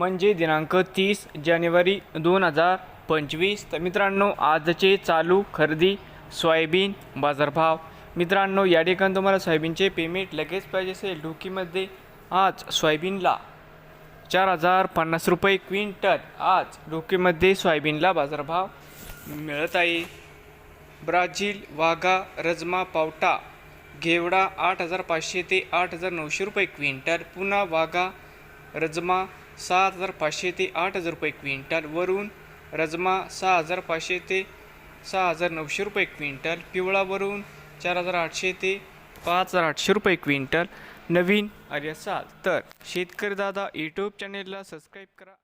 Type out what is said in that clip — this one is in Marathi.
म्हणजे दिनांक तीस जानेवारी दोन हजार पंचवीस. तर मित्रांनो आजचे चालू खरेदी सोयाबीन बाजारभाव. मित्रांनो या ठिकाणी तुम्हाला सोयाबीनचे पेमेंट लगेच पाहिजे असेल. डोकीमध्ये आज सोयाबीनला चार हजार पन्नास रुपये क्विंटल आज डोकीमध्ये सोयाबीनला बाजारभाव मिळत आहे. ब्राझील वाघा रजमा पावटा घेवडा आठ हजार पाचशे ते आठ हजार नऊशे रुपये क्विंटल. पुन्हा वाघा रजमा सहा हजार पाचशे ते आठ हजार रुपये क्विंटल. वरून रजमा सहा हजार पाचशे ते सहा हजार नऊशे रुपये क्विंटल. पिवळावरून चार हजार आठशे ते पाच हजार आठशे रुपये क्विंटल. नवीन आले असाल तर शेतकरी दादा यूट्यूब चॅनेलला सबस्क्राईब करा.